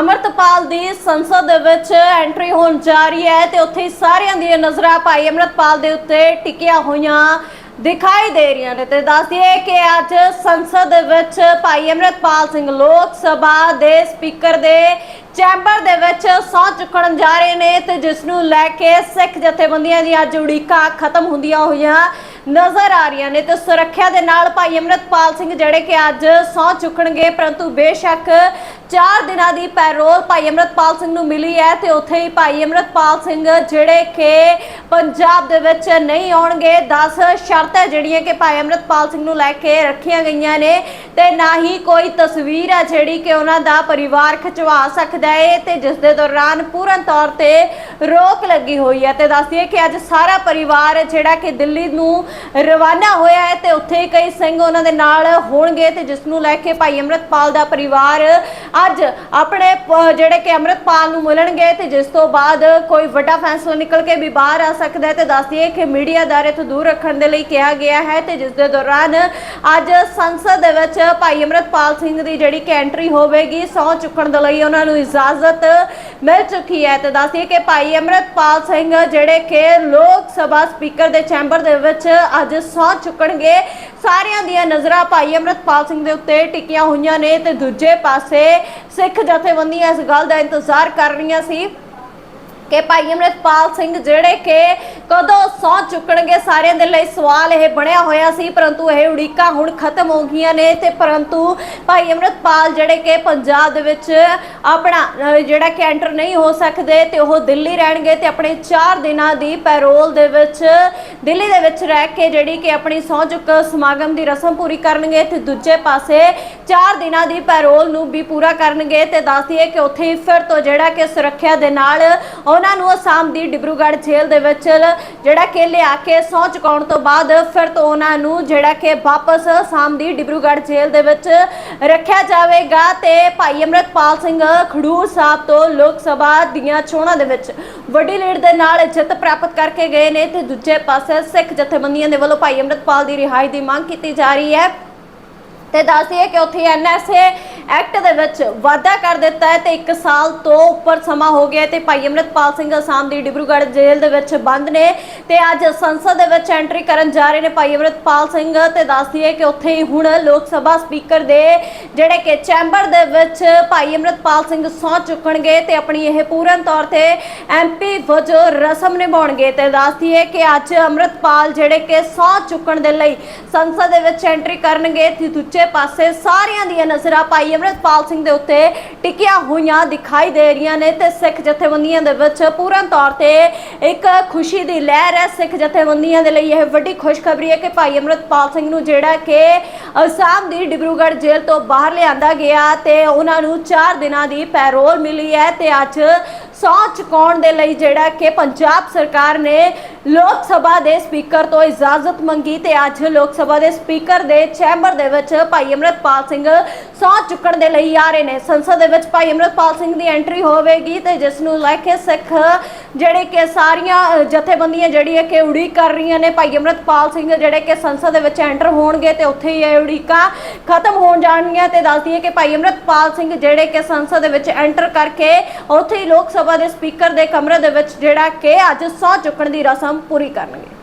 ਅਮਰਤਪਾਲ ਦੀ ਸੰਸਦ ਦੇ ਵਿੱਚ ਐਂਟਰੀ ਹੋਣ ਜਾ ਰਹੀ ਹੈ ਤੇ ਉੱਥੇ ਹੀ ਸਾਰਿਆਂ ਦੀਆਂ ਨਜ਼ਰਾਂ ਭਾਈ ਅਮਰਤਪਾਲ ਦੇ ਉੱਤੇ ਟਿਕੀਆਂ ਹੋਈਆਂ ਦਿਖਾਈ ਦੇ ਰਹੀਆਂ ਨੇ ਤੇ ਦੱਸ ਦਈਏ ਕਿ ਅੱਜ ਸੰਸਦ ਦੇ ਵਿੱਚ ਭਾਈ ਅਮਰਤਪਾਲ ਸਿੰਘ ਲੋਕ ਸਭਾ ਦੇ ਸਪੀਕਰ ਦੇ ਚੈਂਬਰ ਦੇ ਵਿੱਚ ਸਹੁੰ ਚੁੱਕਣ ਜਾ ਰਹੇ ਨੇ ਤੇ ਜਿਸ ਨੂੰ ਲੈ ਕੇ ਸਿੱਖ ਜਥੇਬੰਦੀਆਂ ਦੀਆਂ ਅੱਜ ਉਡੀਕਾਂ ਖਤਮ ਹੁੰਦੀਆਂ ਹੋਈਆਂ ਨਜ਼ਰ ਆ ਰਹੀਆਂ ਨੇ ਤੇ ਸੁਰੱਖਿਆ ਦੇ ਨਾਲ ਭਾਈ ਅਮਰਤਪਾਲ ਸਿੰਘ ਜਿਹੜੇ ਕਿ ਅੱਜ ਸਹੁੰ ਚੁੱਕਣਗੇ, ਪਰੰਤੂ ਬੇਸ਼ੱਕ 4 ਦਿਨਾਂ ਦੀ ਪੈਰੋਲ ਭਾਈ ਅਮਰਤਪਾਲ ਸਿੰਘ ਨੂੰ ਮਿਲੀ ਹੈ ਤੇ ਉੱਥੇ ਹੀ ਭਾਈ ਅਮਰਤਪਾਲ ਸਿੰਘ ਜਿਹੜੇ ਕਿ ਪੰਜਾਬ ਦੇ ਵਿੱਚ ਨਹੀਂ ਆਉਣਗੇ 10 ਸ਼ਰਤਾਂ ਜਿਹੜੀਆਂ ਕਿ ਭਾਈ ਅਮਰਤਪਾਲ ਸਿੰਘ ਨੂੰ ਲੈ ਕੇ ਰੱਖੀਆਂ ਗਈਆਂ ਨੇ ਤੇ ਨਾ ਹੀ ਕੋਈ ਤਸਵੀਰ ਹੈ ਜਿਹੜੀ ਕਿ ਉਹਨਾਂ ਦਾ ਪਰਿਵਾਰ ਖਿਚਵਾ ਸਕਦਾ ਹੈ ਤੇ ਜਿਸ ਦੇ ਦੌਰਾਨ ਪੂਰਨ ਤੌਰ ਤੇ ਰੋਕ ਲੱਗੀ ਹੋਈ ਹੈ। ਤੇ ਦੱਸਦੀਏ ਕਿ ਅੱਜ ਸਾਰਾ ਪਰਿਵਾਰ ਜਿਹੜਾ ਕਿ ਦਿੱਲੀ ਨੂੰ ਰਵਾਨਾ ਹੋਇਆ ਹੈ ਤੇ ਉੱਥੇ ਕਈ ਸਿੰਘ ਉਹਨਾਂ ਦੇ ਨਾਲ ਹੋਣਗੇ ਤੇ ਜਿਸ ਨੂੰ ਲੈ ਕੇ ਭਾਈ ਅਮਰਤਪਾਲ ਦਾ ਪਰਿਵਾਰ ਅੱਜ ਆਪਣੇ ਪ- ਜਿਹੜੇ ਕਿ ਅਮਰਤਪਾਲ ਨੂੰ ਮਿਲਣਗੇ ਤੇ ਜਿਸ ਤੋਂ ਬਾਅਦ ਕੋਈ ਵੱਡਾ ਫੈਸਲਾ ਨਿਕਲ ਕੇ ਵੀ ਬਾਹਰ ਆ ਸਕਦਾ ਹੈ, ਤੇ ਦੱਸ ਦਈਏ ਕਿ ਮੀਡੀਆ ਦਾਇਰੇ ਤੋਂ ਦੂਰ ਰੱਖਣ ਦੇ ਲਈ ਕਿਹਾ ਗਿਆ ਹੈ ਤੇ ਜਿਸ ਦੇ ਦੌਰਾਨ ਅੱਜ ਸੰਸਦ ਦੇ ਵਿੱਚ ਭਾਈ ਅਮਰਤਪਾਲ ਸਿੰਘ ਦੀ ਜਿਹੜੀ ਕਿ ਐਂਟਰੀ ਹੋਵੇਗੀ, ਸਹੁੰ ਚੁੱਕਣ ਦੇ ਲਈ ਉਹਨਾਂ ਨੂੰ ਇਜਾਜ਼ਤ ਮਿਲ ਚੁੱਕੀ ਹੈ ਤੇ ਦੱਸ ਦਈਏ ਕਿ ਭਾਈ ਅਮਰਤਪਾਲ ਸਿੰਘ ਜਿਹੜੇ ਕਿ ਲੋਕ ਸਭਾ ਸਪੀਕਰ ਦੇ ਚੈਂਬਰ ਦੇ ਵਿੱਚ ਅੱਜ ਸਹੁੰ ਚੁੱਕਣਗੇ ਸਾਰਿਆਂ ਦੀਆਂ ਨਜ਼ਰਾਂ ਭਾਈ ਅਮਰਤਪਾਲ ਸਿੰਘ ਦੇ ਉੱਤੇ ਟਿਕੀਆਂ ਹੋਈਆਂ ਨੇ ਤੇ ਦੂਜੇ ਪਾਸੇ ਸਿੱਖ ਜਥੇਬੰਦੀਆਂ ਇਸ ਗੱਲ ਦਾ ਇੰਤਜ਼ਾਰ ਕਰ ਰਹੀਆਂ ਸੀ। ਕਿ ਭਾਈ ਅਮਰਿਤਪਾਲ ਸਿੰਘ ਜਿਹੜੇ ਕਿ ਕਦੋਂ ਸਹੁੰ ਚੁੱਕਣਗੇ ਸਾਰਿਆਂ ਦੇ ਲਈ ਸਵਾਲ ਇਹ ਬਣਿਆ ਹੋਇਆ ਸੀ, ਪਰੰਤੂ ਇਹ ਉਡੀਕਾਂ ਹੁਣ ਖਤਮ ਹੋ ਗਈਆਂ ਨੇ ਤੇ ਪਰੰਤੂ ਭਾਈ ਅਮਰਿਤਪਾਲ ਜਿਹੜੇ ਕਿ ਪੰਜਾਬ ਦੇ ਵਿੱਚ ਆਪਣਾ ਜਿਹੜਾ ਕਿ ਐਂਟਰ ਨਹੀਂ ਹੋ ਸਕਦੇ ਤੇ ਉਹ ਦਿੱਲੀ ਰਹਿਣਗੇ ਤੇ ਆਪਣੇ 4 ਦਿਨਾਂ ਦੀ ਪੈਰੋਲ ਦੇ ਵਿੱਚ, ਦਿੱਲੀ ਦੇ ਵਿੱਚ ਰਹਿ ਕੇ ਜਿਹੜੀ ਕਿ ਆਪਣੀ ਸਹੁੰ ਚੁੱਕ ਸਮਾਗਮ ਦੀ ਰਸਮ ਪੂਰੀ ਕਰਨਗੇ ਤੇ ਦੂਜੇ ਪਾਸੇ 4 ਦਿਨਾਂ ਦੀ ਪੈਰੋਲ ਨੂੰ ਵੀ ਪੂਰਾ ਕਰਨਗੇ ਤੇ ਦੱਸਦੀਏ ਕਿ ਉੱਥੇ ਹੀ ਫਿਰ ਤੋਂ ਜਿਹੜਾ ਕਿ ਸੁਰੱਖਿਆ ਦੇ ਨਾਲ ਉਹਨਾਂ ਨੂੰ ਅਸਾਮ ਦੀ ਡਿਬਰੂਗੜ੍ਹ ਜੇਲ੍ਹ ਦੇ ਵਿੱਚ ਜਿਹੜਾ ਕਿ ਲਿਆ ਕੇ ਸਹੁੰ ਚੁਕਾਉਣ ਤੋਂ ਬਾਅਦ ਫਿਰ ਤੋਂ ਉਹਨਾਂ ਨੂੰ ਜਿਹੜਾ ਕਿ ਵਾਪਸ ਅਸਾਮ ਦੀ ਡਿਬਰੂਗੜ੍ਹ ਜੇਲ੍ਹ ਦੇ ਵਿੱਚ ਰੱਖਿਆ ਜਾਵੇਗਾ ਤੇ ਭਾਈ ਅਮਰਤਪਾਲ ਸਿੰਘ ਖਡੂਰ ਸਾਹਿਬ ਤੋਂ ਲੋਕ ਸਭਾ ਦੀਆਂ ਚੋਣਾਂ ਦੇ ਵਿੱਚ ਵੱਡੀ ਲੀਡ ਦੇ ਨਾਲ ਜਿੱਤ ਪ੍ਰਾਪਤ ਕਰਕੇ ਗਏ ਨੇ ਤੇ ਦੂਜੇ ਪਾਸੇ ਸਿੱਖ ਜਥੇਬੰਦੀਆਂ ਦੇ ਵੱਲੋਂ ਭਾਈ ਅਮਰਤਪਾਲ ਦੀ ਰਿਹਾਈ ਦੀ ਮੰਗ ਕੀਤੀ ਜਾ ਰਹੀ ਹੈ। ਤੇ ਹੈ ਕਿ ਉੱਥੇ ਐਨਐਸਏ ਐਕਟ ਦੇ ਵਿੱਚ ਵਾਅਦਾ ਕਰ ਦਿੱਤਾ ਹੈ ਤੇ 1 ਸਾਲ ਤੋਂ ਉੱਪਰ ਸਮਾਂ ਹੋ ਗਿਆ ਹੈ ਤੇ ਭਾਈ ਅਮਰਿਤਪਾਲ ਸਿੰਘ ਅਸਾਮ ਦੀ ਡਿਬਰੂਗੜ੍ਹ ਜੇਲ੍ਹ ਦੇ ਵਿੱਚ ਬੰਦ ਨੇ ਤੇ ਅੱਜ ਸੰਸਦ ਦੇ ਵਿੱਚ ਐਂਟਰੀ ਕਰਨ ਜਾ ਰਹੇ ਨੇ ਭਾਈ ਅਮਰਿਤਪਾਲ ਸਿੰਘ ਤੇ ਦੱਸਦੀਏ ਕਿ ਉੱਥੇ ਹੀ ਹੁਣ ਲੋਕ ਸਭਾ ਸਪੀਕਰ ਦੇ ਜਿਹੜੇ ਕਿ ਚੈਂਬਰ ਦੇ ਵਿੱਚ ਭਾਈ ਅਮਰਿਤਪਾਲ ਸਿੰਘ ਸਹੁੰ ਚੁੱਕਣਗੇ ਤੇ ਆਪਣੀ ਇਹ ਪੂਰਨ ਤੌਰ ਤੇ ਐਮਪੀ ਵਜੋਂ ਰਸਮ ਨਿਭਾਉਣਗੇ ਤੇ ਦੱਸਦੀਏ ਕਿ ਅੱਜ ਅਮਰਿਤਪਾਲ ਜਿਹੜੇ ਕਿ ਸਹੁੰ ਚੁੱਕਣ ਦੇ ਲਈ ਸੰਸਦ ਦੇ ਵਿੱਚ ਐਂਟਰੀ ਕਰਨਗੇ ਤੇ ਦੂਜੇ ਪਾਸੇ ਸਾਰਿਆਂ ਦੀਆਂ ਨਜ਼ਰਾਂ ਭਾਈ ਅਮਰਿਤਪਾਲ ਸਿੰਘ ਦੇ ਉੱਤੇ ਟਿਕੀਆਂ ਹੋਈਆਂ ਦਿਖਾਈ ਦੇ ਰਹੀਆਂ ਨੇ ਤੇ ਸਿੱਖ ਜਥੇਬੰਦੀਆਂ ਦੇ ਵਿੱਚ ਪੂਰਨ ਤੌਰ ਤੇ ਇੱਕ ਖੁਸ਼ੀ ਦੀ ਲਹਿਰ ਹੈ। ਸਿੱਖ ਜਥੇਬੰਦੀਆਂ ਦੇ ਲਈ ਇਹ ਵੱਡੀ ਖੁਸ਼ਖਬਰੀ ਹੈ ਕਿ ਭਾਈ ਅਮਰਿਤਪਾਲ ਸਿੰਘ ਨੂੰ ਜਿਹੜਾ ਕਿ ਅਸਾਮ ਦੀ ਡਿਬਰੂਗੜ੍ਹ ਜੇਲ੍ਹ ਤੋਂ ਬਾਹਰ ਲਿਆਂਦਾ ਗਿਆ ਤੇ ਉਹਨਾਂ ਨੂੰ 4 ਦਿਨਾਂ ਦੀ ਪੈਰੋਲ ਮਿਲੀ ਹੈ ਤੇ ਅੱਜ ਸਹੁੰ ਚੁਕਾਉਣ ਦੇ ਲਈ ਜਿਹੜਾ ਕਿ ਪੰਜਾਬ ਸਰਕਾਰ ਨੇ ਲੋਕ ਸਭਾ ਦੇ ਸਪੀਕਰ ਤੋਂ ਇਜਾਜ਼ਤ ਮੰਗੀ ਤੇ ਅੱਜ ਲੋਕ ਸਭਾ ਦੇ ਸਪੀਕਰ ਦੇ ਚੈਂਬਰ ਦੇ ਵਿੱਚ ਭਾਈ ਅਮਰਤਪਾਲ ਸਿੰਘ ਸਹੁੰ ਚੁੱਕਣ ਦੇ ਲਈ ਆ ਰਹੇ ਨੇ। ਸੰਸਦ ਦੇ ਵਿੱਚ ਭਾਈ ਅਮਰਤਪਾਲ ਸਿੰਘ ਦੀ ਐਂਟਰੀ ਹੋਵੇਗੀ ਤੇ ਜਿਸ ਨੂੰ ਲੈ ਕੇ ਸਿੱਖ ਜਿਹੜੇ ਕਿ ਸਾਰੀਆਂ ਜਥੇਬੰਦੀਆਂ ਜਿਹੜੀ ਹੈ ਕਿ ਉਡੀਕ ਕਰ ਰਹੀਆਂ ਨੇ। ਭਾਈ ਅਮਰਤਪਾਲ ਸਿੰਘ ਜਿਹੜੇ ਕਿ ਸੰਸਦ ਦੇ ਵਿੱਚ ਐਂਟਰ ਹੋਣਗੇ ਤੇ ਉੱਥੇ ਹੀ ਇਹ ਉਡੀਕਾਂ ਖਤਮ ਹੋਣ ਜਾਣਗੀਆਂ ਤੇ ਦੱਸਦੀ ਹੈ ਕਿ ਭਾਈ ਅਮਰਤਪਾਲ ਸਿੰਘ ਜਿਹੜੇ ਕਿ ਸੰਸਦ ਦੇ ਵਿੱਚ ਐਂਟਰ ਕਰਕੇ ਉੱਥੇ ਹੀ ਲੋਕ ਸਭਾ ਦੇ ਸਪੀਕਰ ਦੇ ਕਮਰੇ ਦੇ ਵਿੱਚ ਜਿਹੜਾ ਕਿ ਅੱਜ ਸਹੁੰ ਚੁੱਕਣ ਦੀ ਰਸਮ ਪੂਰੀ ਕਰਨਗੇ।